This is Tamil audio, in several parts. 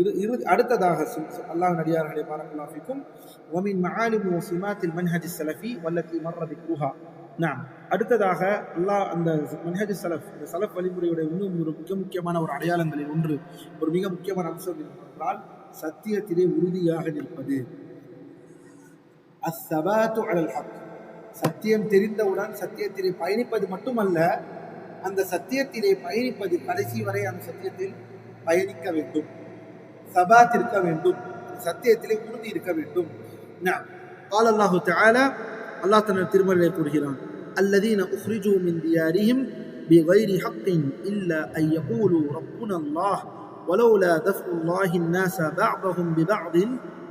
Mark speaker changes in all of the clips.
Speaker 1: இரு இரு அடுத்ததாக அல்லாஹ் நடிகார்களே பாரமுல்லாஃபிக்கும் ஒமின் மஹாலிம் சிமாத்தில் மன்ஹஜ் சலஃபி வல்லத்தி மர்ரபி குஹா நாம் அடுத்ததாக அல்லாஹ் அந்த மன்ஹஜ் சலஃப் இந்த சலஃப் வழிமுறையுடைய இன்னும் ஒரு மிக முக்கியமான ஒரு அடையாளங்களில் ஒன்று ஒரு மிக முக்கியமான அம்சம் என்றால் சத்தியத்திலே உறுதியாக நிற்பது. அஸ்ஸபாத்து அலல் ஹக். சத்தியம் தெரிந்தவுடன் சத்தியத்திலே பயணிப்பது மட்டுமல்ல அந்த சத்தியத்திலே பயணிப்பது கடைசி வரை அந்த சத்தியத்தில் பயணிக்க வேண்டும். ثبات الكم يندم. ستيت لك ردي الكم نعم. قال الله تعالى الله تعالى ترمى يقول الذين أخرجوا من ديارهم بغير حق إلا أن يقولوا ربنا الله ولولا دفع الله الناس بعضهم ببعض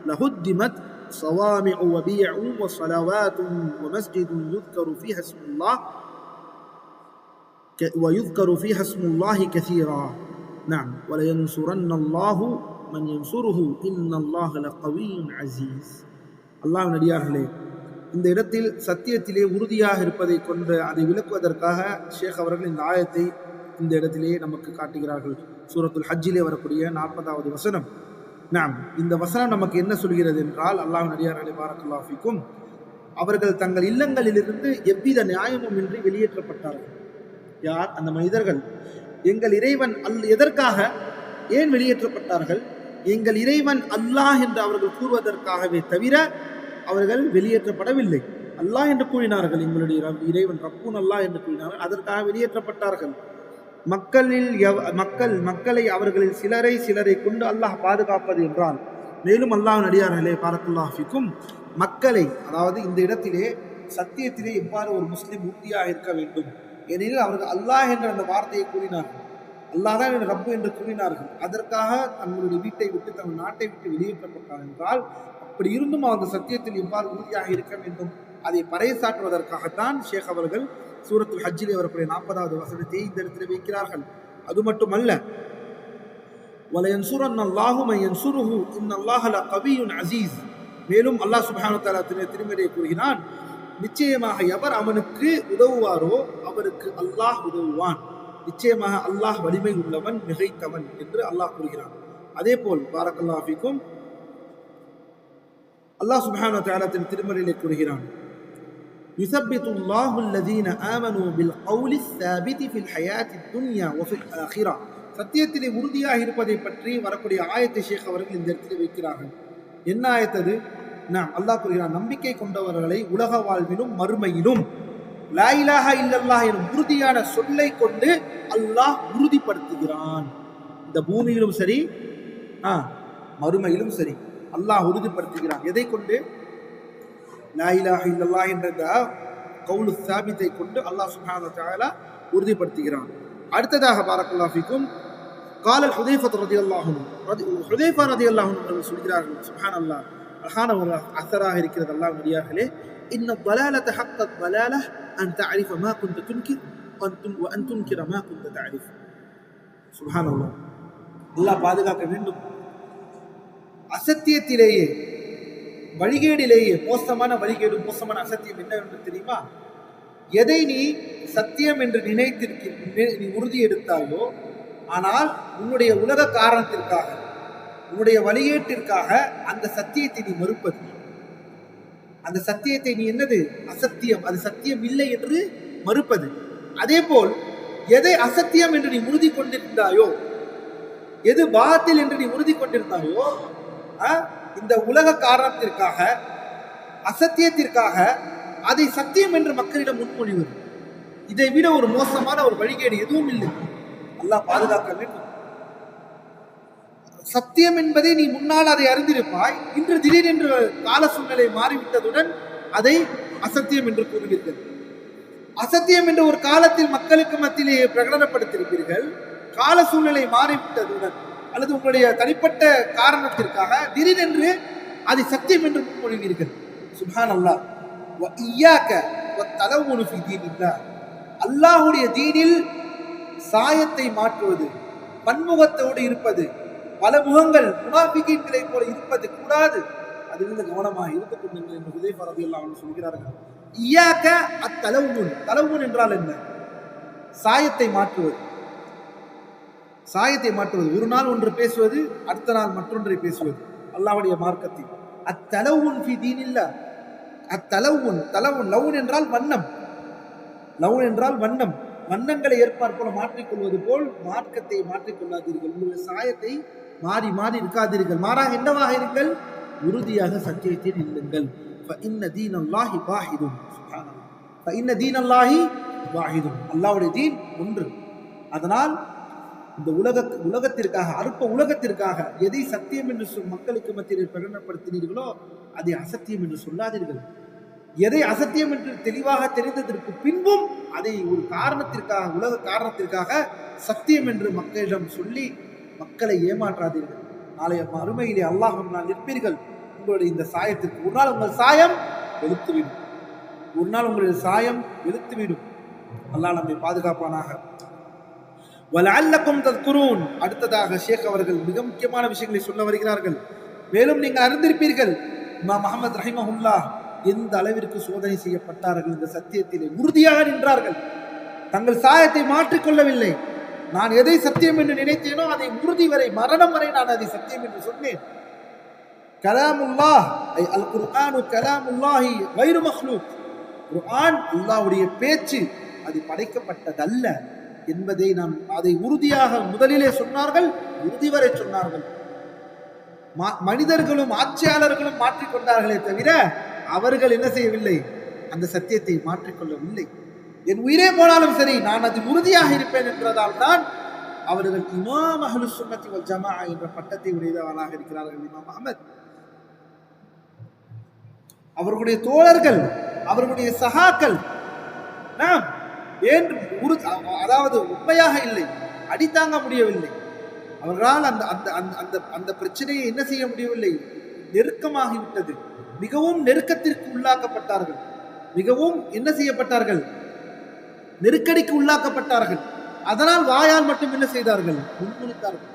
Speaker 1: لهدمت صوامع وبيع وصلوات ومسجد يذكر فيها اسم الله ويذكر فيها اسم الله كثيرا. نعم. ولينصرن الله மஞ்சன் சுருஹு இன்னல்லாஹல கவியும் அசீஸ் அல்லாஹ் நடிகார்களே இந்த இடத்தில் சத்தியத்திலே உறுதியாக இருப்பதை கொண்டு அதை விளக்குவதற்காக ஷேக் அவர்கள் இந்த ஆயத்தை இந்த இடத்திலே நமக்கு காட்டுகிறார்கள். சூரத்துல் ஹஜ்ஜிலே வரக்கூடிய நாற்பதாவது வசனம். நாம் இந்த வசனம் நமக்கு என்ன சொல்கிறது என்றால் அல்லாஹ் நடிகார்களை பாரத்துல்லாஃபிக்கும் அவர்கள் தங்கள் இல்லங்களிலிருந்து எவ்வித நியாயமும் இன்றி வெளியேற்றப்பட்டார்கள். யார்? அந்த மனிதர்கள். எங்கள் இறைவன் அல் எதற்காக ஏன் வெளியேற்றப்பட்டார்கள்? எங்கள் இறைவன் அல்லாஹ் என்று அவர்கள் கூறுவதற்காகவே தவிர அவர்கள் வெளியேற்றப்படவில்லை. அல்லாஹ் என்று கூறினார்கள் எங்களுடைய இறைவன் ரப்பூன் அல்லாஹ் என்று கூறினார்கள். அதற்காக வெளியேற்றப்பட்டார்கள். மக்களில் மக்கள் மக்களை அவர்களில் சிலரை சிலரை கொண்டு அல்லாஹ் பாதுகாப்பது என்றால் மேலும் அல்லாஹ் நடிகார்களே பாரத்துல்லாஹிக்கும் மக்களை அதாவது இந்த இடத்திலே சத்தியத்திலே எவ்வாறு ஒரு முஸ்லீம் உறுதியாக இருக்க வேண்டும்? ஏனெனில் அவர்கள் அல்லாஹ் என்ற அந்த வார்த்தையை கூறினார்கள். அல்லாஹ் தான் என் ரப்பு என்று கூறினார்கள். அதற்காக தங்களுடைய வீட்டை விட்டு தங்கள் நாட்டை விட்டு வெளியேற்றப்பட்டார் என்றால் அப்படி இருந்தும் அந்த சத்தியத்தில் இவ்வாறு உறுதியாக இருக்க வேண்டும்? அதை பறைசாற்றுவதற்காகத்தான் ஷேக் அவர்கள் சூரத்துல் ஹஜ்ஜிலே வரக்கூடிய நாற்பதாவது வசனத்தை இந்த இடத்தில் வைக்கிறார்கள். அது மட்டுமல்ல வலையன்சுரன் அல்லாஹும் சுருஹு இன் அல்லாஹல கவியுன் அசீஸ். மேலும் அல்லாஹ் சுபானு தாலா திருமறையை கூறுகிறான் நிச்சயமாக எவர் அவனுக்கு உதவுவாரோ அவருக்கு அல்லாஹ் உதவுவான். நிச்சயமாக அல்லாஹ் வலிமை உள்ளவன் மிகைத்தவன் என்று அல்லாஹ் கூறுகிறான் அதே போல் பாரக்கல்லாஃபிக்கும் அல்லாஹ் சுபானு தாலத்தின் திருமறையிலே கூறுகிறான் يثبت الله الذين آمنوا بالقول الثابت في الحياة الدنيا وفي الآخرة சத்தியத்திலே உறுதியாக இருப்பதை பற்றி வரக்கூடிய ஆயத்தை ஷேக் அவர்கள் இந்த இடத்தில் வைக்கிறார்கள் என்ன ஆயத்தது நாம் அல்லாஹ் கூறுகிறான் நம்பிக்கை கொண்டவர்களை உலக வாழ்விலும் மறுமையிலும் லாயிலாக இல்லல்லா எனும் உறுதியான சொல்லை கொண்டு அல்லாஹ் உறுதிப்படுத்துகிறான். இந்த பூமியிலும் சரி ஆ மறுமையிலும் சரி அல்லாஹ் உறுதிப்படுத்துகிறான். எதை கொண்டு? லாயிலாக இல்லல்லா என்ற கவுலு சாபித்தை கொண்டு அல்லாஹ் சுஹான தாலா உறுதிப்படுத்துகிறான். அடுத்ததாக பாரக்குல்லாஃபிக்கும் காலல் ஹுதேஃபத் ரதி அல்லாஹும் ஹுதேஃபா ரதி அல்லாஹும் அவர்கள் சொல்கிறார்கள் சுஹான் அல்லாஹ் அழகான ஒரு அசராக இருக்கிறது அல்லாஹ் நடிகார்களே இன்னும் பலால தஹக்கத் பலால أن تعرف ما كنت تنكر وأن تنكر ما كنت تعرف سبحان الله அல்லாஹ் பாதுகாக்க வேண்டும் அசத்தியத்திலேயே வழிகேடிலேயே மோசமான வழிகேடு மோசமான அசத்தியம் என்ன என்று தெரியுமா எதை நீ சத்தியம் என்று நினைத்திருக்க நீ உறுதி எடுத்தாயோ ஆனால் உன்னுடைய உலக காரணத்திற்காக உன்னுடைய வழிகேட்டிற்காக அந்த சத்தியத்தை நீ மறுப்பது அந்த சத்தியத்தை நீ என்னது? அசத்தியம். அது சத்தியம் இல்லை என்று மறுப்பது. அதே போல் எதை அசத்தியம் என்று நீ உறுதி கொண்டிருந்தாயோ எது பாத்தில் என்று நீ உறுதி கொண்டிருந்தாயோ இந்த உலக காரணத்திற்காக அசத்தியத்திற்காக அதை சத்தியம் என்று மக்களிடம் முன்மொழிவது. இதை விட ஒரு மோசமான ஒரு வழிகேடு எதுவும் இல்லை. அல்லாஹ் பாதுகாக்க வேண்டும். சத்தியம் என்பதை நீ முன்னால் அதை அறிந்திருப்பாய். இன்று திடீரென்று கால சூழ்நிலை மாறிவிட்டதுடன் அதை அசத்தியம் என்று கூறுவீர்கள். அசத்தியம் என்று ஒரு காலத்தில் மக்களுக்கு மத்தியிலேயே பிரகடனப்படுத்தியிருப்பீர்கள். கால சூழ்நிலை மாறிவிட்டதுடன் அல்லது உங்களுடைய தனிப்பட்ட காரணத்திற்காக திடீரென்று அதை சத்தியம் என்று முன்மொழிவீர்கள் சுபான் அல்லா அல்லாஹுடைய தீனில் சாயத்தை மாற்றுவது பன்முகத்தோடு இருப்பது பல முகங்கள் முனாபிகளை போல இருப்பது கூடாது. அதிலிருந்து கவனமாக இருந்து கொள்ளுங்கள் என்று உதய பரதி எல்லாம் சொல்கிறார்கள். இயாக்க அத்தலவுன் தலவுன் என்றால் என்ன? சாயத்தை மாற்றுவது. சாயத்தை மாற்றுவது. ஒரு நாள் ஒன்று பேசுவது அடுத்த நாள் மற்றொன்றை பேசுவது. அல்லாவுடைய மார்க்கத்தில். அத்தலவுன் ஃபி தீனில்லா அத்தலவுன் தலவுன் லவுன் என்றால் வண்ணம். லவுன் என்றால் வண்ணம். வண்ணங்களை ஏற்பாற்போல மாற்றிக்கொள்வது போல் மார்க்கத்தை மாற்றிக்கொள்ளாதீர்கள். உங்களுடைய சாயத்தை மாறி மாறி இருக்காதீர்கள் மாறாக என்னவாக இருங்கள்? உறுதியாக சத்தியத்தில் இல்லுங்கள் இன்ன தீன் அல்லாஹி வாஹிதும் இன்ன தீன் அல்லாஹி வாஹிதும் அல்லாவுடைய தீன் ஒன்று. அதனால் இந்த உலக உலகத்திற்காக அற்ப உலகத்திற்காக எதை சத்தியம் என்று சொல் மக்களுக்கு மத்தியில் பிரகடனப்படுத்தினீர்களோ அதை அசத்தியம் என்று சொல்லாதீர்கள். எதை அசத்தியம் என்று தெளிவாக தெரிந்ததற்கு பின்பும் அதை ஒரு காரணத்திற்காக உலக காரணத்திற்காக சத்தியம் என்று மக்களிடம் சொல்லி மக்களை ஏமாற்றாதீர்கள். நாளைய மறுமையிலே அல்லாஹ் நான் நிற்பீர்கள். உங்களுடைய இந்த சாயத்திற்கு ஒரு நாள் உங்கள் சாயம் வெளுத்துவிடும். ஒரு நாள் உங்களுடைய சாயம் வெளுத்துவிடும். அல்லாஹ் நம்மை பாதுகாப்பானாக. வலஅல்லக்கும் தத்குரூன். அடுத்ததாக ஷேக் அவர்கள் மிக முக்கியமான விஷயங்களை சொல்ல வருகிறார்கள். மேலும் நீங்கள் அறிந்திருப்பீர்கள். இமா முஹம்மது ரஹிமஹுல்லா எந்த அளவிற்கு சோதனை செய்யப்பட்டார்கள் இந்த சத்தியத்திலே உறுதியாக நின்றார்கள். தங்கள் சாயத்தை மாற்றிக்கொள்ளவில்லை. நான் எதை சத்தியம் என்று நினைத்தேனோ அதை உறுதி வரை மரணம் வரை நான் அதை சத்தியம் என்று சொன்னேன். கலாமுல்லா ஐ அல் குர்ஆனு கலாமுல்லாஹி வைரு மஹ்லூக். குர்ஆன் அல்லாஹ்வுடைய பேச்சு அது படைக்கப்பட்டதல்ல என்பதை நாம் அதை உறுதியாக முதலிலே சொன்னார்கள் உறுதி வரை சொன்னார்கள். மனிதர்களும் ஆட்சியாளர்களும் மாற்றிக்கொண்டார்களே தவிர அவர்கள் என்ன செய்யவில்லை? அந்த சத்தியத்தை மாற்றிக்கொள்ளவில்லை. என் உயிரே போனாலும் சரி நான் அது உறுதியாக இருப்பேன் என்றதால் தான் அவர்கள் இமாம் அஹ்லு சுன்னத்தி வல் ஜமா என்ற பட்டத்தை உடையவர்களாக இருக்கிறார்கள் இமாம் அகமது அவர்களுடைய தோழர்கள் அவர்களுடைய சகாக்கள் நாம் ஏன் உரு அதாவது உண்மையாக இல்லை அடித்தாங்க முடியவில்லை. அவர்களால் அந்த அந்த அந்த அந்த அந்த பிரச்சனையை என்ன செய்ய முடியவில்லை? நெருக்கமாகிவிட்டது. மிகவும் நெருக்கத்திற்கு உள்ளாக்கப்பட்டார்கள். மிகவும் என்ன செய்யப்பட்டார்கள்? நெருக்கடிக்கு உள்ளாக்கப்பட்டார்கள். அதனால் வாயால் மட்டும் என்ன செய்தார்கள்? முன்மொழித்தார்கள்.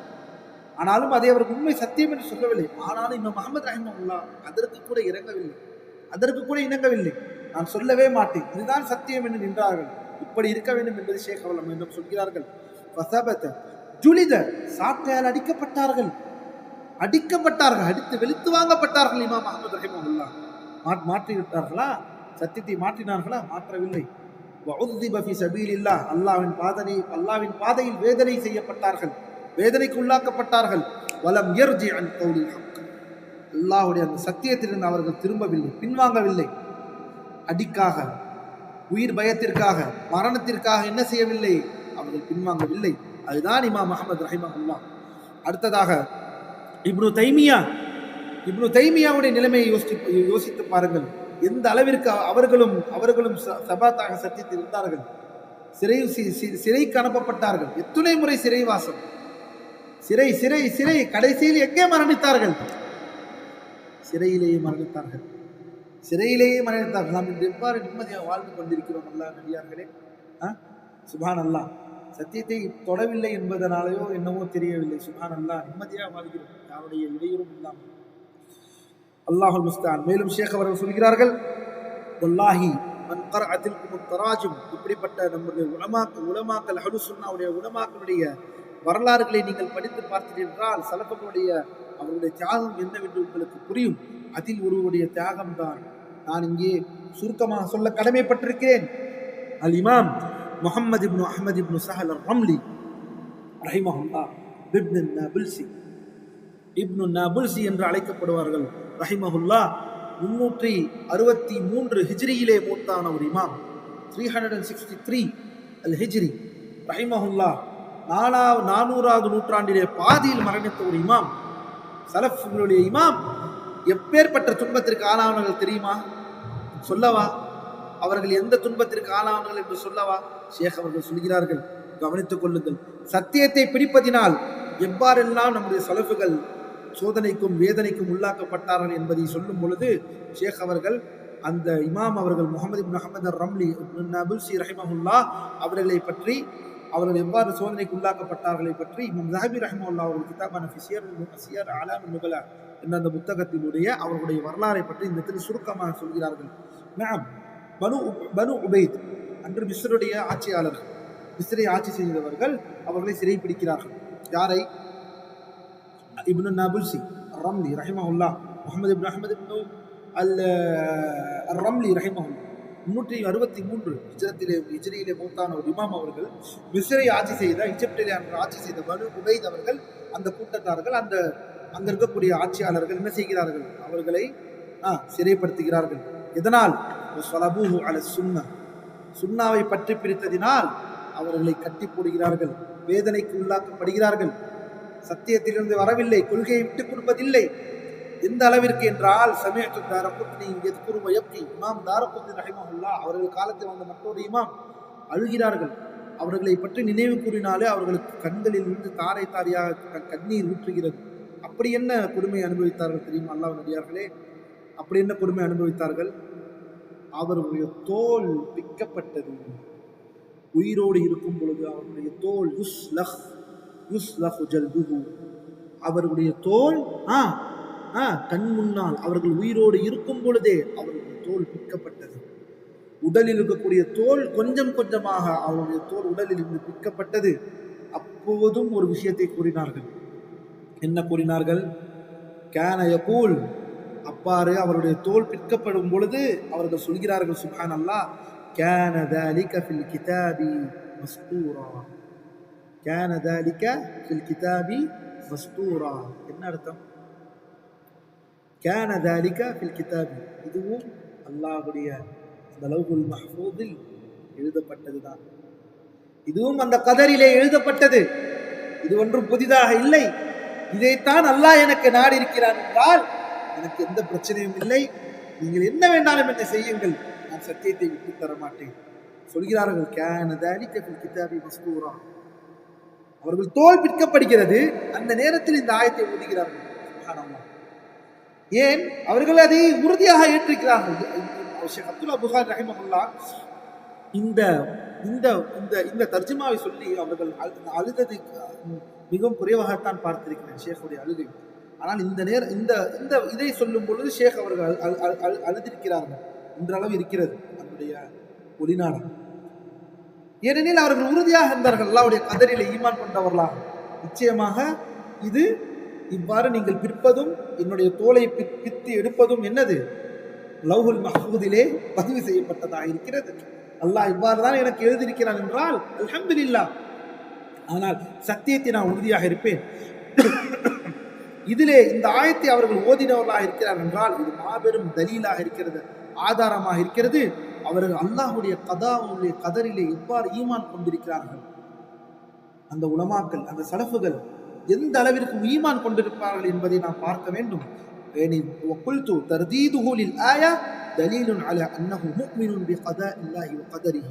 Speaker 1: ஆனாலும் அதை அவர் உண்மை சத்தியம் என்று சொல்லவில்லை. ஆனாலும் இந்த முகமது ரஹிமல்லா அதற்கு கூட இறங்கவில்லை. அதற்கு கூட இணங்கவில்லை. நான் சொல்லவே மாட்டேன். இதுதான் சத்தியம் என்று நின்றார்கள். இப்படி இருக்க வேண்டும் என்பது ஷேக் அவலம் மீண்டும் சொல்கிறார்கள். ஃபசபத ஜுலித சாட்டையால் அடிக்கப்பட்டார்கள். அடிக்கப்பட்டார்கள். அடித்து வெளுத்து வாங்கப்பட்டார்கள் இமாம் அஹமது ரஹிமல்லா மாற்றிவிட்டார்களா? சத்தியத்தை மாற்றினார்களா? மாற்றவில்லை. வஉذிப ஃபி சபீலில்லாஹ். பாதனை அல்லாவின் பாதையில் வேதனை செய்யப்பட்டார்கள். வேதனைக்கு உள்ளாக்கப்பட்டார்கள் வலம் யர்ஜி அன் கௌலில் ஹக். அந்த சத்தியத்திலிருந்து அவர்கள் திரும்பவில்லை பின்வாங்கவில்லை. அடிக்காக உயிர் பயத்திற்காக மரணத்திற்காக என்ன செய்யவில்லை? அவர்கள் பின்வாங்கவில்லை. அதுதான் இமாம் அஹமது ரஹிமஹுல்லா அடுத்ததாக இப்னு தைமியா இப்னு தைமியாவுடைய நிலைமையை யோசித்து யோசித்து பாருங்கள். எந்த அளவிற்கு அவர்களும் அவர்களும் ச- சபாத்தாக சத்தியத்தில் இருந்தார்கள்? சிறை சிறைக்கு அனுப்பப்பட்டார்கள். எத்துணை முறை சிறைவாசம்? சிறை சிறை சிறை கடைசியில் எங்கே மரணித்தார்கள்? சிறையிலேயே மரணித்தார்கள். சிறையிலேயே மரணித்தார்கள். நாம் இன்று எவ்வாறு நிம்மதியாக வாழ்ந்து கொண்டிருக்கிறோம் அல்லா நடிகார்களே ஆ? சுபான் அல்லா சத்தியத்தை தொடவில்லை என்பதனாலேயோ என்னவோ தெரியவில்லை. சுபான் அல்லா நிம்மதியாக வாழ்கிறோம். யாருடைய இடையூறும் இல்லாமல். அல்லாஹுல் முஸ்தான். மேலும் ஷேக் அவர்கள் சொல்கிறார்கள் வல்லாஹி மன் கரஅத்திற்கும் தராஜும். இப்படிப்பட்ட நம்முடைய உலமாக்கள் உலமாக்கல் ஹடு சுன்னாவுடைய உலமாக்களுடைய வரலாறுகளை நீங்கள் படித்து பார்த்தீர்கள் என்றால் அவருடைய தியாகம் என்னவென்று உங்களுக்கு புரியும். அதில் ஒருவருடைய தியாகம் தான். நான் இங்கே சுருக்கமாக சொல்ல கடமைப்பட்டிருக்கிறேன். அல் இமாம் Muhammad ibn Ahmad ibn Sahl Ramli ரஹிமஹுல்லா பிப்னு நபில்சி இப்னு நபுல்சி என்று அழைக்கப்படுவார்கள் ரஹிமஹுல்லா. முன்னூற்றி அறுபத்தி மூன்று ஹிஜ்ரியிலே மூத்தான ஒரு இமாம். Three hundred and sixty three அல் ஹிஜ்ரி. ரஹிமஹுல்லா நாலா நானூறாவது நூற்றாண்டிலே பாதியில் மரணித்த ஒரு இமாம். சலஃப்களுடைய இமாம். எப்பேற்பட்ட துன்பத்திற்கு ஆளானவர்கள் தெரியுமா? சொல்லவா? அவர்கள் எந்த துன்பத்திற்கு ஆளானவர்கள் என்று சொல்லவா? ஷேக் அவர்கள் சொல்கிறார்கள் கவனித்துக் கொள்ளுங்கள். சத்தியத்தை பிடிப்பதினால் எவ்வாறெல்லாம் நம்முடைய செலவுகள் சோதனைக்கும் வேதனைக்கும் உள்ளாக்கப்பட்டார்கள் என்பதை சொல்லும் பொழுது ஷேக் அவர்கள் அந்த இமாம் அவர்கள் முகமது இப்னு அஹமது ரம்லி அபுல்சி ரஹிமஹுல்லா அவர்களை பற்றி அவர்கள் எவ்வாறு சோதனைக்கு உள்ளாக்கப்பட்டார்களை பற்றி இமாம் ஜஹபி ரஹிமஹுல்லா அவர்கள் கிதாபான ஃபிசியர் ஃபிசியர் அலாம் நுகலா என்ற அந்த புத்தகத்தினுடைய அவர்களுடைய வரலாறை பற்றி இந்த இடத்தில் சுருக்கமாக சொல்கிறார்கள். மேம் பனு பனு உபைத் அன்று மிஸ்ருடைய ஆட்சியாளர்கள் மிஸ்ரை ஆட்சி செய்தவர்கள் அவர்களை சிறைப்பிடிக்கிறார்கள் யாரை? இப்னு நபுல்சி ரம்லி ரஹிமஹுல்லா Muhammad ibn Ahmad ibn al Ramli ரஹிமஹுல்லா முன்னூற்றி அறுபத்தி மூன்று இஜரத்திலே இஜரியிலே மூத்தான ஒரு இமாம் அவர்கள் மிஸ்ரை ஆட்சி செய்த இஜிப்டிலே ஆட்சி செய்த பனு உபைத் அவர்கள் அந்த கூட்டத்தார்கள் அந்த அங்க இருக்கக்கூடிய ஆட்சியாளர்கள் என்ன செய்கிறார்கள்? அவர்களை ஆ, சிறைப்படுத்துகிறார்கள். எதனால்? சொலபூஹு அல சுண்ண சுண்ணாவை பற்றி பிரித்ததினால் அவர்களை கட்டி போடுகிறார்கள் வேதனைக்கு உள்ளாக்கப்படுகிறார்கள் சத்தியத்திலிருந்து வரவில்லை கொள்கையை விட்டுக் கொடுப்பதில்லை. எந்த அளவிற்கு என்றால் சமயத்து தாரகுத்னி எத்குரு வயப்கி இமாம் தாரகுத்னி ரஹிமஹுல்லா அவர்கள் காலத்தில் வந்த மற்றொரு இமாம் அழுகிறார்கள். அவர்களை பற்றி நினைவு கூறினாலே அவர்களுக்கு கண்களில் இருந்து தாரை தாரையாக க- கண்ணீர் ஊற்றுகிறது. அப்படி என்ன கொடுமை அனுபவித்தார்கள் தெரியுமா அல்லாஹ் நடிகார்களே அப்படி என்ன கொடுமை அனுபவித்தார்கள்? அவருடைய தோல் பிக்கப்பட்டது. உயிரோடு இருக்கும் பொழுது அவருடைய தோல் யுஸ்லஹ் யுஸ்லஹு ஜல்புஹு. அவருடைய தோல் ஆ ஆ கண் முன்னால் அவர்கள் உயிரோடு இருக்கும் பொழுதே அவருடைய தோல் பிற்கப்பட்டது உடலில் இருக்கக்கூடிய தோல் கொஞ்சம் கொஞ்சமாக அவருடைய தோல் உடலில் இருந்து பிற்கப்பட்டது அப்போதும் ஒரு விஷயத்தை கூறினார்கள். என்ன கூறினார்கள்? கேன யகூல். அப்பாறு அவருடைய தோல் பிற்கப்படும் பொழுது அவர்கள் சொல்கிறார்கள் சுபான் அல்லா கேன தலிகபில் கிதாபி மஸ்கூரா. கேன தாலிக்க ஃபில் கிதாபி என்ன அர்த்தம்? கேன தாலிக்க ஃபில் இதுவும் அல்லாஹுடைய அந்த லவ்குல் மஹ்பூதில் எழுதப்பட்டது தான் இதுவும் அந்த கதரிலே எழுதப்பட்டது. இது ஒன்றும் புதிதாக இல்லை. இதைத்தான் அல்லாஹ் எனக்கு நாடி இருக்கிறான் என்றால் எனக்கு எந்த பிரச்சனையும் இல்லை. நீங்கள் என்ன வேண்டாலும் என்னை செய்யுங்கள். நான் சத்தியத்தை விட்டு தர மாட்டேன். சொல்கிறார்கள் கேன தாலிக்க ஃபில் கிதாபி மஸ்தூரா அவர்கள் தோல் பிற்கப்படுகிறது அந்த நேரத்தில் இந்த ஆயத்தை ஓதுகிறார்கள் ஏன்? அவர்கள் அதை உறுதியாக ஏற்றிருக்கிறார்கள். ஷேக் அப்துல்லா புகார் ரஹிமஹுல்லா இந்த இந்த இந்த இந்த தர்ஜுமாவை சொல்லி அவர்கள் அழு- அழுதது மிகவும் குறைவாகத்தான் பார்த்திருக்கிறேன் ஷேഖுடைய அழுகை. ஆனால் இந்த நேர இந்த இந்த இதை சொல்லும் பொழுது ஷேக் அவர்கள் அழுதிருக்கிறார்கள். இன்றளவு இருக்கிறது. நம்முடைய ஒளிநாடு ஏனெனில் அவர்கள் உறுதியாக இருந்தார்கள். அல்லாவுடைய கதரிலே ஈமான் கொண்டவர்களாக. நிச்சயமாக இது இவ்வாறு நீங்கள் பிற்பதும் என்னுடைய தோலை பித்து எடுப்பதும் என்னது? லவ்ஹுல் மஹூதிலே பதிவு செய்யப்பட்டதாக இருக்கிறது. அல்லாஹ் இவ்வாறு தான் எனக்கு எழுதியிருக்கிறான் என்றால் அல்ஹம்துலில்லாஹ் ஆனால் சத்தியத்தை நான் உறுதியாக இருப்பேன். இதிலே இந்த ஆயத்தை அவர்கள் ஓதினவர்களாக இருக்கிறார் என்றால் இது மாபெரும் தலீலாக இருக்கிறது ஆதாரமாக இருக்கிறது. அவர்கள் அல்லாஹ்வுடைய கதாவுடைய கதரிலே எவ்வாறு ஈமான் கொண்டிருக்கிறார்கள் அந்த உலமாக்கள் அந்த சலஃபுகள் எந்த அளவிற்கு ஈமான் கொண்டிருப்பார்கள் என்பதை நாம் பார்க்க வேண்டும் يعني وقلت ترديده للآية دليل على أنه مؤمن بقضاء الله وقدره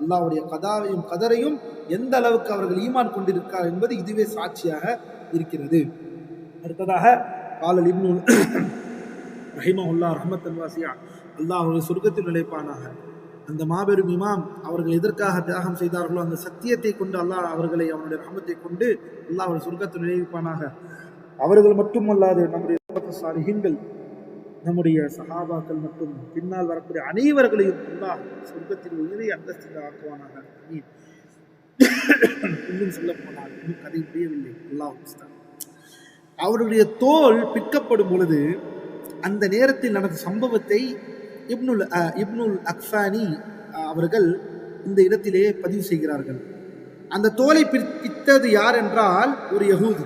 Speaker 1: அல்லாஹ்வுடைய கதாவையும் கதரையும் எந்த அளவுக்கு அவர்கள் ஈமான் கொண்டிருக்கிறார் என்பது இதுவே சாட்சியாக இருக்கிறது அடுத்ததாக காலல் இப்னு ரஹிமஹுல்லா ரஹமத்தன் வாசியா அல்லாஹ் அவர்கள் சொர்க்கத்தில் நிலைப்பானாக. அந்த மாபெரும் இமாம் அவர்கள் எதற்காக தியாகம் செய்தார்களோ அந்த சத்தியத்தை கொண்டு அல்லாஹ் அவர்களை அவனுடைய ரகமத்தை கொண்டு அல்லாஹ் அவர்கள் சொர்க்கத்தில் நிலைப்பானாக. அவர்கள் மட்டுமல்லாது நம்முடைய சாலிஹீன்கள் நம்முடைய சஹாபாக்கள் மற்றும் பின்னால் வரக்கூடிய அனைவர்களையும் அல்லாஹ் சொர்க்கத்தில் உயிரை அந்தஸ்தில் ஆக்குவானாக இன்னும் சொல்ல போனால் இன்னும் கதை முடியவில்லை. அல்லாஹ் அவருடைய தோல் பிற்கப்படும் பொழுது அந்த நேரத்தில் நடந்த சம்பவத்தை இப்னுல் இப்னுல் அக்ஃபானி அவர்கள் இந்த இடத்திலே பதிவு செய்கிறார்கள். அந்த தோலை பித்தது யார் என்றால் ஒரு யகூதி.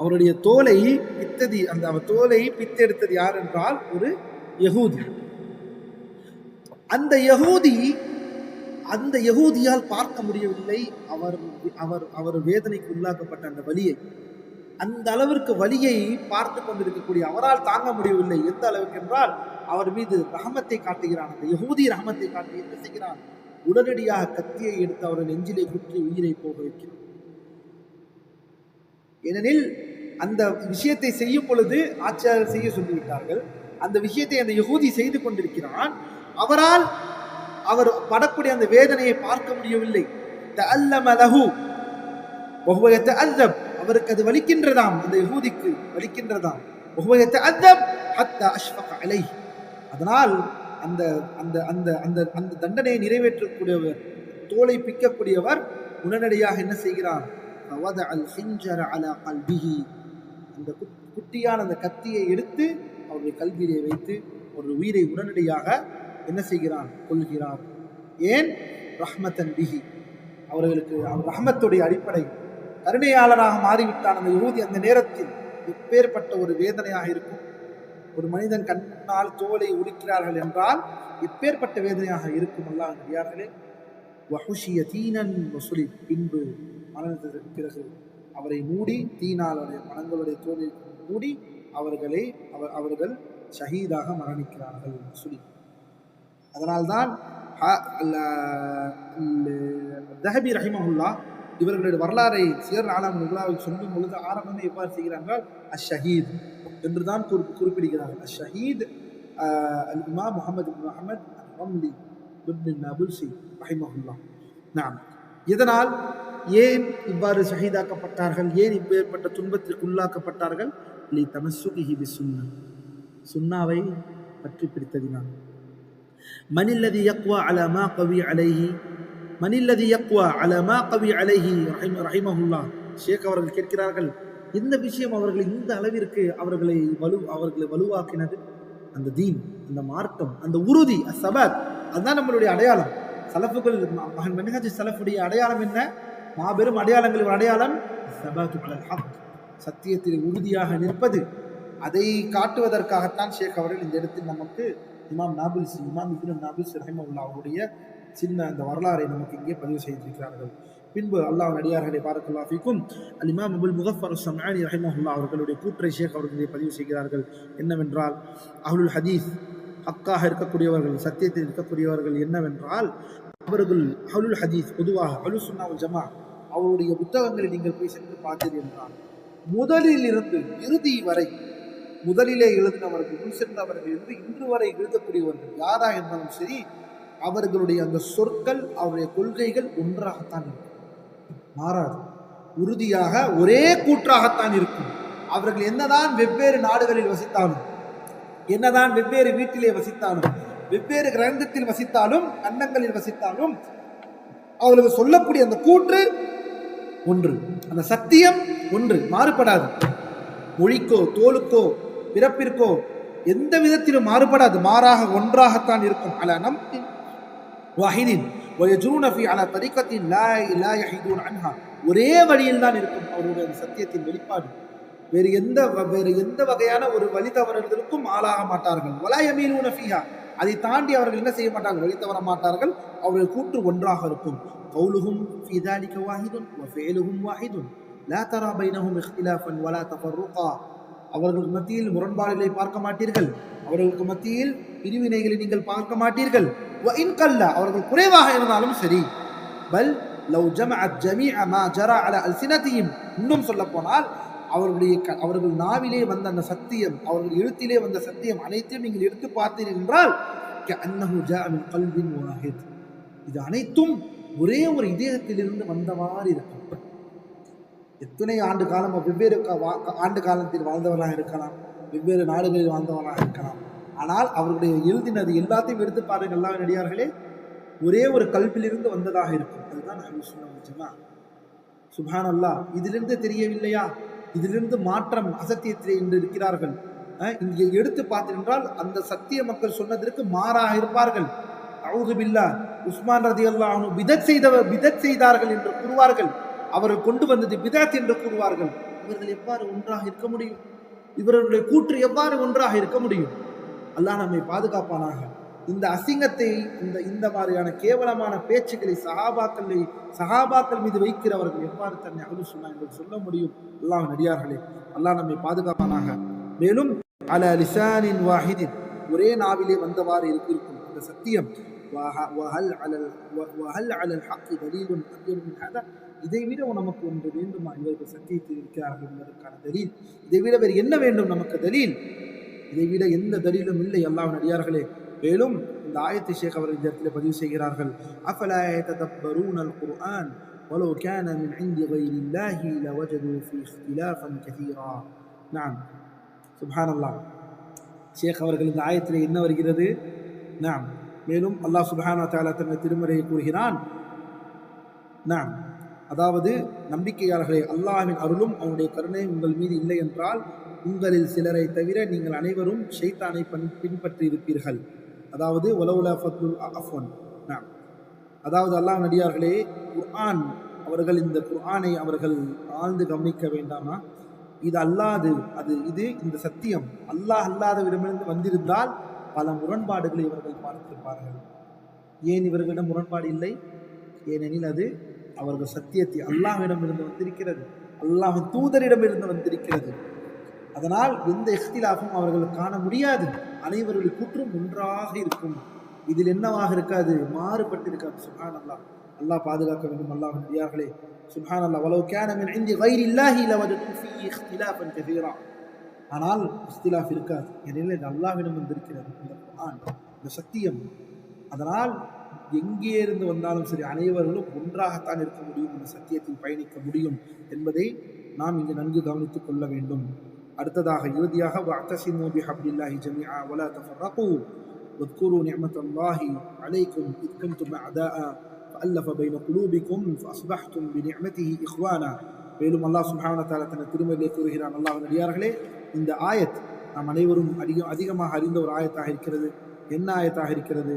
Speaker 1: அவருடைய தோலை பித்தது அந்த அவர் தோலை பித்தெடுத்தது யார் என்றால் ஒரு யகூதி. அந்த யகூதி அந்த யகூதியால் பார்க்க முடியவில்லை. அவர் அவர் அவர் வேதனைக்கு உள்ளாக்கப்பட்ட அந்த வழியை அந்த அளவிற்கு வழியை பார்த்து கொண்டிருக்கக்கூடிய அவரால் தாங்க முடியவில்லை. எந்த அளவுக்கு என்றால் அவர் மீது ரஹமத்தை காட்டுகிறான். அந்த யகூதி ரஹமத்தை காட்டி என்ன செய்கிறான்? உடனடியாக கத்தியை எடுத்து அவர்கள் நெஞ்சிலே குற்றி உயிரை போக வைக்கிறான். ஏனெனில் அந்த விஷயத்தை செய்யும் பொழுது ஆட்சியாளர் செய்ய சொல்லிவிட்டார்கள். அந்த விஷயத்தை அந்த யகூதி செய்து கொண்டிருக்கிறான். அவரால் அவர் படக்கூடிய அந்த வேதனையை பார்க்க முடியவில்லை. அவருக்கு அது வலிக்கின்றதாம். அந்த யகூதிக்கு வலிக்கின்றதாம். அத்தப் ஹத்தா அஷ்ஃபக அலைஹி. அதனால் அந்த அந்த அந்த அந்த அந்த தண்டனையை நிறைவேற்றக்கூடியவர் தோலை பிக்கக்கூடியவர் உடனடியாக என்ன செய்கிறார்? அவத அல் செஞ்சார் அல அல் பிஹி அந்த குட்டியான அந்த கத்தியை எடுத்து அவருடைய கல்வியை வைத்து ஒரு உயிரை உடனடியாக என்ன செய்கிறான் கொள்கிறார் ஏன்? ரஹ்மத்தன் பிஹி. அவர்களுக்கு அவர் ரஹ்மத்துடைய அடிப்படை. கருணையாளராக மாறிவிட்டான் அந்த யூதி அந்த நேரத்தில். எப்பேற்பட்ட ஒரு வேதனையாக இருக்கும். ஒரு மனிதன் கண்ணால் தோலை உரிக்கிறார்கள் என்றால் எப்பேற்பட்ட வேதனையாக இருக்கும் அல்லாஹ் நபியார்களே வஹுஷிய தீனன் வசூலி பின்பு மரணத்திற்கு பிறகு அவரை மூடி தீனாளுடைய மனங்களுடைய தோலை மூடி அவர்களை அவர் அவர்கள் ஷஹீதாக மரணிக்கிறார்கள் வசூலி அதனால்தான் தஹபி ரஹிமஹுல்லா இவர்களுடைய வரலாறை சேர் ஆலாம் முகலாவை சொல்லும் பொழுது ஆரம்பமே எவ்வாறு செய்கிறார்கள்? அஷஹீத் என்றுதான் குறி குறிப்பிடுகிறார்கள். அஷஹீத் அல் இமா Muhammad ibn Ahmad Ramli ibn Nabulsi நாம் இதனால் ஏன் இவ்வாறு ஷஹீதாக்கப்பட்டார்கள்? ஏன் இப்பேற்பட்ட துன்பத்திற்கு உள்ளாக்கப்பட்டார்கள்? லி தமசுகி பி சுன்னா. சுன்னாவை பற்றி பிடித்ததினால். மனில்லதி யக்வா அலமா கவி அலைஹி மனில்லதி யக்வா அல மா கவி அலஹி ரஹிம் ரஹிமஹுல்லா. ஷேக் அவர்கள் கேட்கிறார்கள் இந்த விஷயம் அவர்கள் இந்த அளவிற்கு அவர்களை வலு அவர்களை வலுவாக்கினது? அந்த தீன் அந்த மார்க்கம் அந்த உறுதி சபத் அதுதான் நம்மளுடைய அடையாளம். சலப்புகள் மகன் மென்ஹாஜி சலஃபுடைய அடையாளம் என்ன? மாபெரும் அடையாளங்களின் அடையாளம் சபாத்து சத்தியத்தில் உறுதியாக நிற்பது. அதை காட்டுவதற்காகத்தான் ஷேக் அவர்கள் இந்த இடத்தில் நமக்கு இமாம் நாபில்ஸ் இமாம் இபின் நாபில்ஸ் ரஹிமவுல்லா அவருடைய சின்ன அந்த வரலாறை நமக்கு இங்கே பதிவு செய்திருக்கிறார்கள். பின்பு அல்லாஹ் நடிகார்களை பாரத்துல்லா ஃபீக்கும். அல் இமாம் அபுல் முகஃபர் சமானி ரஹிமஹுல்லா அவர்களுடைய கூற்றை ஷேக் அவர்களை பதிவு செய்கிறார்கள். என்னவென்றால் அஹுல் ஹதீஸ் ஹக்காக இருக்கக்கூடியவர்கள் சத்தியத்தில் இருக்கக்கூடியவர்கள் என்னவென்றால் அவர்கள் அஹுல் ஹதீஸ் பொதுவாக அலு சுன்னா ஜமா அவருடைய புத்தகங்களை நீங்கள் போய் சென்று பார்த்தீர்கள் என்றால் முதலில் இருந்து இறுதி வரை முதலிலே எழுதினவர்கள் முன் சென்றவர்கள் இருந்து இன்று வரை எழுதக்கூடியவர்கள் யாராக இருந்தாலும் சரி அவர்களுடைய அந்த சொற்கள் அவருடைய கொள்கைகள் ஒன்றாகத்தான் இருக்கும். மாறாது. உறுதியாக ஒரே கூற்றாகத்தான் இருக்கும். அவர்கள் என்னதான் வெவ்வேறு நாடுகளில் வசித்தாலும் என்னதான் வெவ்வேறு வீட்டிலே வசித்தாலும் வெவ்வேறு கிரந்தத்தில் வசித்தாலும் அன்னங்களில் வசித்தாலும் அவர்களுக்கு சொல்லக்கூடிய அந்த கூற்று ஒன்று. அந்த சத்தியம் ஒன்று. மாறுபடாது. மொழிக்கோ தோலுக்கோ பிறப்பிற்கோ எந்த விதத்திலும் மாறுபடாது. மாறாக ஒன்றாகத்தான் இருக்கும். அல நம்பி வாஹிதின். ஒயஜூனஃபி அல தரிக்கத்தின் லா இலா யஹிதூன் அன்ஹா. ஒரே வழியில் தான் இருக்கும் அவருடைய சத்தியத்தின் வெளிப்பாடு. வேறு எந்த வேறு எந்த வகையான ஒரு வழி தவறுதலுக்கும் ஆளாக மாட்டார்கள். வலா யமீனூன ஃபீஹா. அதை தாண்டி அவர்கள் என்ன செய்ய மாட்டார்கள்? வழி தவற மாட்டார்கள். அவர்கள் கூட்டு ஒன்றாக இருக்கும். கவுலுகும் ஃபிதாலிக வாஹிதுன் ஃபேலுகும் வாஹிதுன். லா தரா பைனஹும் இஹ்திலாஃபன் வலா தஃபர்ருகா. அவர்களுக்கு மத்தியில் முரண்பாடுகளை பார்க்க மாட்டீர்கள். அவர்களுக்கு மத்தியில் பிரிவினைகளை நீங்கள் பார்க்க மாட்டீர்கள். வ இன்கல்லா அவர்கள் குறைவாக இருந்தாலும் சரி. பல் லவ் ஜம அத் ஜமி அமா ஜரா அல அல்சினத்தையும் இன்னும் சொல்ல போனால் அவர்களுடைய க அவர்கள் நாவிலே வந்த அந்த சத்தியம் அவர்கள் எழுத்திலே வந்த சத்தியம் அனைத்தையும் நீங்கள் எடுத்து பார்த்தீர்கள் என்றால் அன்னஹு ஜாமின் கல்வின் வாஹித். இது அனைத்தும் ஒரே ஒரு இதயத்திலிருந்து வந்தவாறு இருக்கும். எத்தனை ஆண்டு காலம் வெவ்வேறு ஆண்டு காலத்தில் வாழ்ந்தவராக இருக்கலாம் வெவ்வேறு நாடுகளில் வாழ்ந்தவராக இருக்கலாம். ஆனால் அவர்களுடைய எழுதினது எல்லாத்தையும் எடுத்து பாருங்கள் எல்லா நடிகார்களே ஒரே ஒரு கல்விலிருந்து வந்ததாக இருக்கும். அதுதான் நான் சொன்ன வல் சுபான் அல்லாஹ் இதிலிருந்து தெரியவில்லையா? இதிலிருந்து மாற்றம் அசத்தியத்திலே இன்று இருக்கிறார்கள். இங்கே எடுத்து பார்த்தென்றால் அந்த சத்திய மக்கள் சொன்னதற்கு மாறாக இருப்பார்கள். அவுதுபில்லா உஸ்மான் ரதி அல்லாஹ் விதத் செய்தவர் விதத் செய்தார்கள் என்று கூறுவார்கள். அவர்கள் கொண்டு வந்தது பிதத் என்று கூறுவார்கள். இவர்கள் எவ்வாறு ஒன்றாக இருக்க முடியும்? இவர்களுடைய கூற்று எவ்வாறு ஒன்றாக இருக்க முடியும்? அல்லாஹ் நம்மை பாதுகாப்பானாக. இந்த அசிங்கத்தை இந்த இந்த மாதிரியான கேவலமான பேச்சுக்களை சகாபாக்களை சகாபாக்கள் மீது வைக்கிறவர்கள் எவ்வாறு தன்னை அகலு சொன்னார் என்று சொல்ல முடியும்? அல்லாஹ் நடிகார்களே அல்லாஹ் நம்மை பாதுகாப்பானாக. மேலும் அல லிசானின் வாஹிதின் ஒரே நாவிலே வந்தவாறு இருக்கு- இருக்கும். அந்த சத்தியம் வஹ- வஹல் அலல் வ- வஹல் அலல் இதை விட நமக்கு ஒன்று வேண்டுமா? இவர்கள் சத்தியத்தில் இருக்கிறார்கள் என்பதற்கான தலீல். இதை விட வேறு என்ன வேண்டும் நமக்கு தலீல்? இதை விட எந்த தலீலும் இல்லை அல்லாஹ் நடிகார்களே மேலும் இந்த ஆயத்தை ஷேக் அவர்கள் இந்த இடத்துல பதிவு செய்கிறார்கள் அஃபலா يتدبرون القرآن ولو كان من عند غير الله لوجدوا فيه اختلافا كثيرا نعم سبحان الله ஷேக் அவர்கள் இந்த ஆயத்தில் என்ன வருகிறது நாம் மேலும் அல்லாஹ் சுப்ஹானஹு வ தஆலா தன்னுடைய திருமறையை கூறுகிறான் நாம் அதாவது நம்பிக்கையாளர்களே அல்லாஹ்வின் அருளும் அவனுடைய கருணையும் உங்கள் மீது இல்லை என்றால் உங்களில் சிலரை தவிர நீங்கள் அனைவரும் ஷைத்தானை பண் பின்பற்றி இருப்பீர்கள் அதாவது உலவுல ஃபத்துல் அஃபன் அதாவது அல்லாஹ் நடிகார்களே குர்ஆன் அவர்கள் இந்த குர்ஆனை அவர்கள் ஆழ்ந்து கவனிக்க வேண்டாமா? இது அல்லாது அது இது இந்த சத்தியம். அல்லாஹ் அல்லாதவிடமிருந்து வந்திருந்தால் பல முரண்பாடுகளை இவர்கள் பார்த்திருப்பார்கள். ஏன் இவர்களிடம் முரண்பாடு இல்லை? ஏனெனில் அது அவர்கள் சத்தியத்தை அல்லாஹ்விடமிருந்து வந்திருக்கிறது. அல்லாஹ் தூதரிடமிருந்து வந்திருக்கிறது. அதனால் எந்த இஃப்திலாஃபும் அவர்கள் காண முடியாது. அனைவர்கள் குற்றம் ஒன்றாக இருக்கும். இதில் என்னவாக இருக்காது? மாறுபட்டு இருக்காது. சுஹான் அல்லா அல்லாஹ் பாதுகாக்க வேண்டும். அல்லாஹ் நடிகார்களே சுஹான் அல்லா வலோ கேனமின் இந்தி வைர் இல்லாஹி இஃப்திலாஃபன் கேட்கிறான் ஆனால் இஃப்திலாஃப் இருக்காது. எனவே இது அல்லாவிடம் வந்திருக்கிறது. இந்த குரான் இந்த சத்தியம். அதனால் எங்கே இருந்து வந்தாலும் சரி அனைவர்களும் ஒன்றாகத்தான் இருக்க முடியும். இந்த சத்தியத்தில் பயணிக்க முடியும் என்பதை நாம் இங்கு நன்கு கவனித்துக் கொள்ள வேண்டும். அடுத்ததாக இறுதியாக وَاعْتَصِمُوا بِحَبْلِ اللَّهِ جَمِيعًا وَلَا تَفَرَّقُوا واذكروا نعمة الله عليكم إذ كنتم أعداء فألف بين قلوبكم فأصبحتم بنعمته إخوانا மேலும் அல்லாஹ் சுப்ஹானஹு வ தஆலா தனது திருமறையிலே கூறுகிறான் அல்லாஹ் நடிகார்களே இந்த ஆயத் நாம் அனைவரும் அதிக அதிகமாக அறிந்த ஒரு ஆயத்தாக இருக்கிறது என்ன ஆயத்தாக இருக்கிறது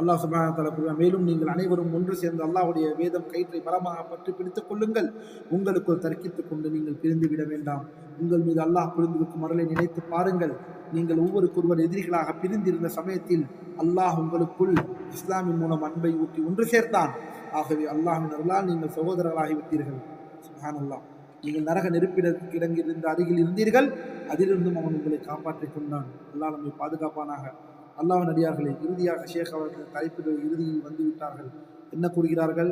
Speaker 1: அல்லாஹ் சுப்ஹானஹு வ மேலும் நீங்கள் அனைவரும் ஒன்று சேர்ந்து அல்லாஹுடைய வேதம் கயிற்றை பலமாக பற்றி பிடித்துக் கொள்ளுங்கள். உங்களுக்குள் தர்க்கித்துக் கொண்டு நீங்கள் பிரிந்து விட வேண்டாம். உங்கள் மீது அல்லாஹ் புரிந்திருக்கும் அருளை நினைத்து பாருங்கள். நீங்கள் ஒவ்வொருக்கொருவர் எதிரிகளாக பிரிந்திருந்த சமயத்தில் அல்லாஹ் உங்களுக்குள் இஸ்லாமின் மூலம் அன்பை ஊட்டி ஒன்று சேர்த்தான். ஆகவே அல்லாஹின் அருளால் நீங்கள் சகோதரர்களாகிவிட்டீர்கள். விட்டீர்கள் அல்லாஹ் நீங்கள் நரக நெருப்பிட கிடங்கிருந்த அருகில் இருந்தீர்கள். அதிலிருந்தும் அவன் உங்களை காப்பாற்றிக் கொண்டான். அல்லாஹ் நம்மை பாதுகாப்பானாக அல்லாஹ் நடிகார்களே இறுதியாக ஷேக் அவர்கள் தலைப்புகள் இறுதியில் வந்து விட்டார்கள். என்ன கூறுகிறார்கள்?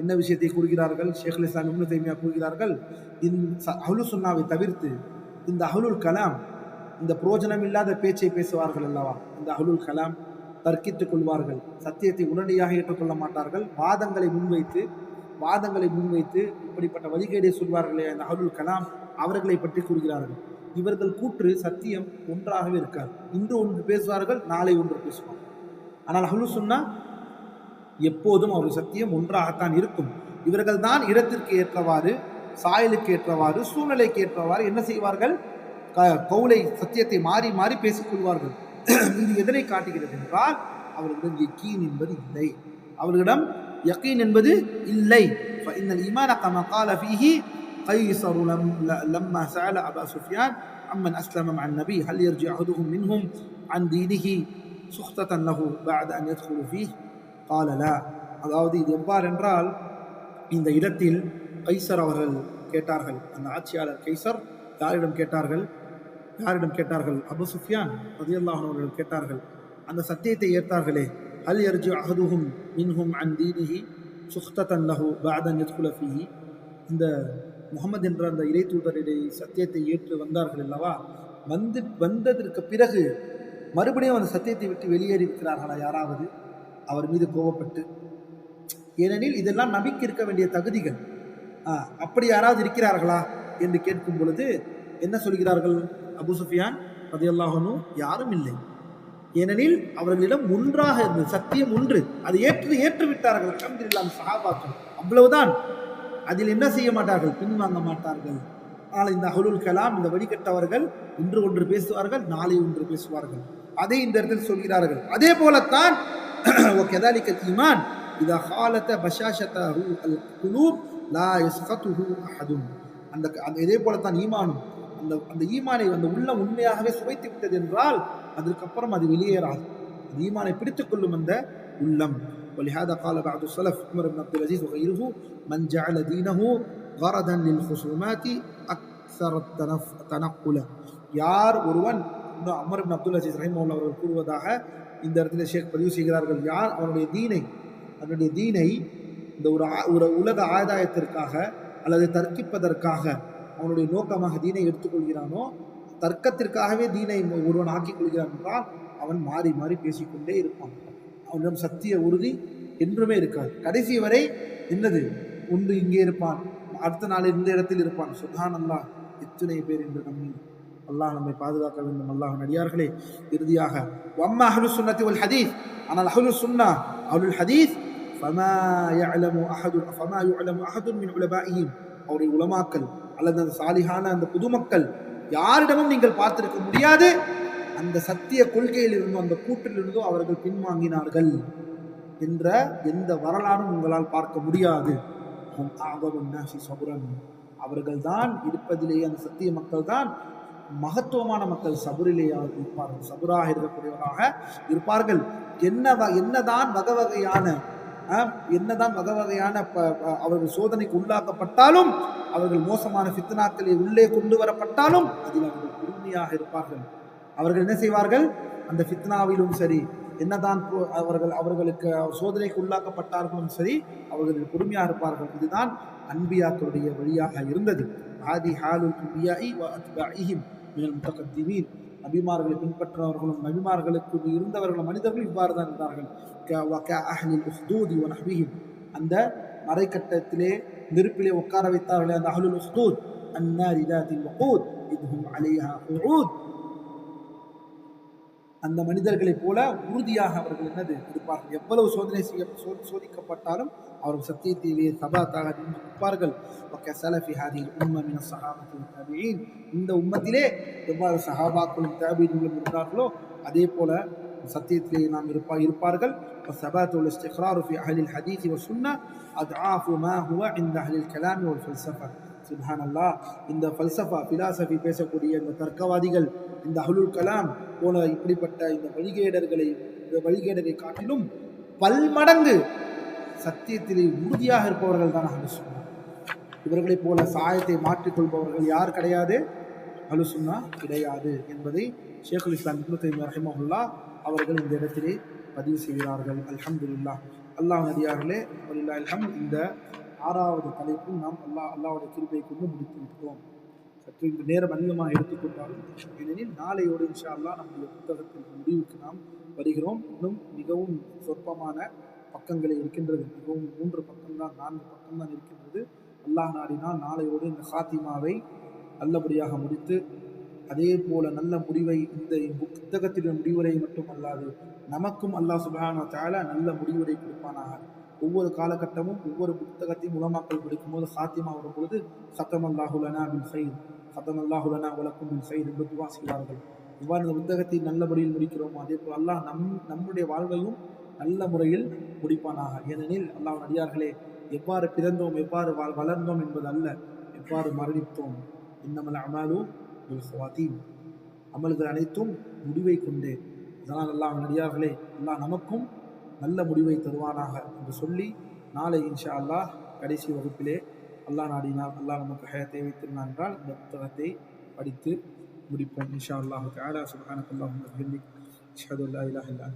Speaker 1: என்ன விஷயத்தை கூறுகிறார்கள்? ஷேக் இஸ்லாம் இப்னு தைமியா கூறுகிறார்கள் இந்த அஹ்லு சுன்னாவை தவிர்த்து இந்த அஹ்லுல் கலாம் இந்த புரோஜனம் இல்லாத பேச்சை பேசுவார்கள் அல்லவா? இந்த அஹ்லுல் கலாம் தர்க்கித்துக் கொள்வார்கள். சத்தியத்தை உடனடியாக ஏற்றுக்கொள்ள மாட்டார்கள். வாதங்களை முன்வைத்து வாதங்களை முன்வைத்து இப்படிப்பட்ட வழிகேடை சொல்வார்களே அந்த அஹ்லுல் கலாம் அவர்களை பற்றி கூறுகிறார்கள். இவர்கள் கூற்று சத்தியம் ஒன்றாகவே இருக்காது இன்று ஒன்று பேசுவார்கள் நாளை ஒன்று பேசுவார்கள் ஆனால் அஹ்லு சுன்னா எப்போதும் அவர் சத்தியம் ஒன்றாகத்தான் இருக்கும் இவர்கள் தான் இடத்திற்கு ஏற்றவாறு சாயலுக்கு ஏற்றவாறு சூழ்நிலைக்கு ஏற்றவாறு என்ன செய்வார்கள் க- கவுலை சத்தியத்தை மாறி மாறி பேசிக் கொள்வார்கள் இது எதனை காட்டுகிறது என்றால் அவர்களிடம் யக்கீன் என்பது இல்லை அவர்களிடம் யக்கீன் என்பது இல்லை فإن الإيمان كما قال فيه قيصر لم لما سأل أبا سفيان عمن أسلم مع النبي هل يرجع أحدهم منهم عن دينه سخطة له بعد أن يدخل فيه قال لا அதாவது இது எவ்வாறு என்றால் இந்த இடத்தில் கைசர் அவர்கள் கேட்டார்கள் அந்த ஆட்சியாளர் கைசர் யாரிடம் கேட்டார்கள் யாரிடம் கேட்டார்கள் அபு சுஃபியான் ரதியல்லாஹு அன்ஹு அவர்கள் கேட்டார்கள் அந்த சத்தியத்தை ஏற்றார்களே ஹல் யர்ஜு அஹதுஹும் மின்ஹும் அன் தீனிஹி சுஹ்தத்தன் லஹு பாதன் யத்குல ஃபீஹி இந்த முகமது என்ற அந்த இறை தூதருடைய சத்தியத்தை ஏற்று வந்தார்கள் அல்லவா? வந்து வந்ததற்கு பிறகு மறுபடியும் அந்த சத்தியத்தை விட்டு வெளியேறி இருக்கிறார்களா யாராவது? அவர் மீது கோபப்பட்டு. ஏனெனில் இதெல்லாம் நபிக்கு இருக்க வேண்டிய தகுதிகள். ஆ, அப்படி யாராவது இருக்கிறார்களா என்று கேட்கும் பொழுது என்ன சொல்கிறார்கள் அபு சுஃபியான் ரதியல்லாஹனு யாரும் இல்லை. ஏனெனில் அவர்களிடம் ஒன்றாக இருந்தது சத்தியம் ஒன்று. அதை ஏற்று ஏற்று விட்டார்கள் அல்ஹம்துலில்லாஹ் சஹாபாக்கள். அவ்வளவுதான். அதில் என்ன செய்ய மாட்டார்கள்? பின்வாங்க மாட்டார்கள். ஆனால் இந்த அகலுல் கலாம் இந்த வழிகட்டவர்கள் இன்று ஒன்று பேசுவார்கள் நாளை ஒன்று பேசுவார்கள். அதை இந்த இடத்தில் சொல்கிறார்கள். அதே போலத்தான் ஈமான் இதா ஹாலத்த பஷாஷத்தஹு அல் குலூப் லா யஸ்கத்துஹு அஹதும் அந்த அந்த இதே போலத்தான் ஈமானும். அந்த அந்த ஈமானை அந்த உள்ள உண்மையாகவே சுவைத்து விட்டது என்றால் அதற்கப்புறம் அது வெளியேறாது. அந்த ஈமானை பிடித்து கொள்ளும் அந்த உள்ளம். ولهذا قال بعض السلف عمر بن عبد العزيز وغيره من جعل دينه غرضا للخصومات أكثر التنف- تنقل யார் ஒருவன் இன்னும் அமர் பின் அப்துல் அசீஸ் ரஹிமவுல்லா அவர்கள் கூறுவதாக இந்த இடத்துல ஷேக் பதிவு செய்கிறார்கள் யார் அவனுடைய தீனை அவனுடைய தீனை இந்த ஒரு ஆ- ஒரு உலக ஆதாயத்திற்காக அல்லது தர்க்கிப்பதற்காக அவனுடைய நோக்கமாக தீனை எடுத்துக்கொள்கிறானோ தர்க்கத்திற்காகவே தீனை ஒருவன் ஆக்கிக் கொள்கிறான் என்றால் அவன் மாறி மாறி பேசிக்கொண்டே இருப்பான் அவனிடம் சத்திய உறுதி என்றுமே இருக்காது. கடைசி வரை என்னது ஒன்று இங்கே இருப்பான் அடுத்த நாள் இந்த இடத்தில் இருப்பான். சுல்தான் அல்லாஹ் எத்தனை பேர் என்று நம்பி அல்லாஹ் நம்மை பாதுகாக்க வேண்டும். அல்லாஹ் நடிகார்களே இறுதியாக வம்மா அஹ்லு சுன்னத்தி வல் ஹதீஸ். ஆனால் அஹ்லு சுன்னா அஹ்லுல் ஹதீஸ் ஃபமா யஅலமு அஹது ஃபமா யுஅலமு அஹதுன் மின் உலமாஇஹிம். அவருடைய உலமாக்கள் அல்லது அந்த சாலிஹான அந்த பொதுமக்கள் யாரிடமும் நீங்கள் பார்த்திருக்க முடியாது. அந்த சத்திய கொள்கையிலிருந்தும் அந்த கூற்றிலிருந்தோ அவர்கள் பின்வாங்கினார்கள் என்ற எந்த வரலாறும் உங்களால் பார்க்க முடியாது. அவர்கள் தான் இருப்பதிலேயே அந்த சத்திய மக்கள் தான் மகத்துவமான மக்கள். சபுரிலேயே இருப்பார்கள் சபுராக இருக்கக்கூடியவராக இருப்பார்கள். என்ன என்னதான் வகை வகையான என்னதான் வகை வகையான அவர்கள் சோதனைக்கு உள்ளாக்கப்பட்டாலும் அவர்கள் மோசமான சித்தனாக்களை உள்ளே கொண்டு வரப்பட்டாலும் அதில் அவர்கள் பொறுமையாக இருப்பார்கள். அவர்கள் என்ன செய்வார்கள்? அந்த ஃபித்னாவிலும் சரி என்னதான் போ- அவர்கள் அவர்களுக்கு சோதனைக்கு உள்ளாக்கப்பட்டார்களும் சரி அவர்கள் பொறுமையாக இருப்பார்கள். இதுதான் அன்பியாக்களுடைய வழியாக இருந்தது. ஆதி ஹாலுல் அன்பியாஇ வ மினல் முத்தகத்திமீன். நபிமார்களை பின்பற்றினவர்களும் நபிமார்களுக்கு இருந்தவர்களும் மனிதர்கள் இவ்வாறு தான் இருந்தார்கள். க- வ அந்த மறைக்கட்டத்திலே நெருப்பிலே உட்கார வைத்தார்களே அந்த அஹலுல் உஹ்தூத். அன்னாரி தாத்தில் வகூத். இதுவும் அலையா குஊத் அந்த மனிதர்களைப் போல உறுதியாக அவர்கள் என்னது இருப்பார்கள் எவ்வளவு சோதனை செய்ய சோ- சோதிக்கப்பட்டாலும் அவர்கள் சத்தியத்திலேயே சபாத்தாக நின்று நிற்பார்கள் وكسل في هذه الأمة من الصحابة والتابعين இந்த உம்மத்திலே எவ்வாறு சஹாபாக்களும் தாபீன்களும் இருந்தார்களோ அதே போல சத்தியத்திலே நாம் இருப்பா இருப்பார்கள் والثبات والاستقرار في أهل الحديث والسنة أضعاف ما هو عند أهل الكلام والفلسفة சுப்ஹான் அல்லா இந்த ஃபல்சஃபா பிலாசபி பேசக்கூடிய இந்த தர்க்கவாதிகள் இந்த அஹ்லுல் கலாம் போல இப்படிப்பட்ட இந்த வழிகேடர்களை இந்த வழிகேடரை காட்டிலும் பல்மடங்கு சத்தியத்திலே உறுதியாக இருப்பவர்கள் தான் அஹ்லு சுன்னா. இவர்களைப் போல சாயத்தை மாற்றிக்கொள்பவர்கள் யார் கிடையாது? அஹ்லு சுன்னா கிடையாது என்பதை ஷேகுல் இஸ்லாம் இப்னு ரஹிமஹுல்லா அவர்கள் இந்த இடத்திலே பதிவு செய்கிறார்கள். அல்ஹம்துலில்லாஹ். அல்லாஹ் நடிகார்களே வலில்லாஹ் அல்ஹம் இந்த ஆறாவது தலைப்பும் நாம் அல்லாஹ் அல்லாவுடைய கிருபையை கொண்டு முடித்து விட்டோம் சற்று இந்த நேரம் அதிகமாக எடுத்துக்கொண்டாலும் ஏனெனில் நாளையோடு இன்ஷா அல்லா நம்முடைய புத்தகத்தின் முடிவுக்கு நாம் வருகிறோம். இன்னும் மிகவும் சொற்பமான பக்கங்களே இருக்கின்றது. மிகவும் மூன்று பக்கம்தான் நான்கு பக்கம்தான் இருக்கின்றது. அல்லாஹ் நாடினால் நாளையோடு இந்த ஹாத்திமாவை நல்லபடியாக முடித்து அதே போல நல்ல முடிவை இந்த புத்தகத்தின் முடிவுரை மட்டும் அல்லாது நமக்கும் அல்லாஹ் சுபான வ நல்ல முடிவுரை கொடுப்பானாக. ஒவ்வொரு காலகட்டமும் ஒவ்வொரு புத்தகத்தையும் உலமாக்கல் படிக்கும்போது போது வரும் பொழுது சத்தம் அல்லாஹுலனா பின் சைர் சத்தம் அல்லாஹுலனா உலக்கும் மின் சைர் என்று துவா செய்வார்கள். இவ்வாறு இந்த புத்தகத்தை நல்லபடியில் முடிக்கிறோமோ அதே போல் அல்லாஹ் நம் நம்முடைய வாழ்வையும் நல்ல முறையில் முடிப்பானாக. ஏனெனில் அல்லாஹ் அடியார்களே எவ்வாறு பிறந்தோம் எவ்வாறு வாழ் வளர்ந்தோம் என்பது அல்ல. எவ்வாறு மரணித்தோம்? இன்னமல் அமலும் பில் அமல்கள் அனைத்தும் முடிவை கொண்டு. அதனால் அல்லாஹ் நடிகார்களே அல்லாஹ் நமக்கும் நல்ல முடிவை தருவானாக என்று சொல்லி நாளை இன்ஷா அல்லாஹ் கடைசி வகுப்பிலே அல்லாஹ் நாடினால் அல்லாஹ் நமக்கு ஹயத்தை வைத்திருந்தான் என்றால் இந்த புத்தகத்தை படித்து முடிப்போம். இன்ஷா அல்லாஹ் தாலா சுபானக் அல்லாஹ் அஹ்லிக் அஷ்ஹது அல்லா இலாஹ் இல்லா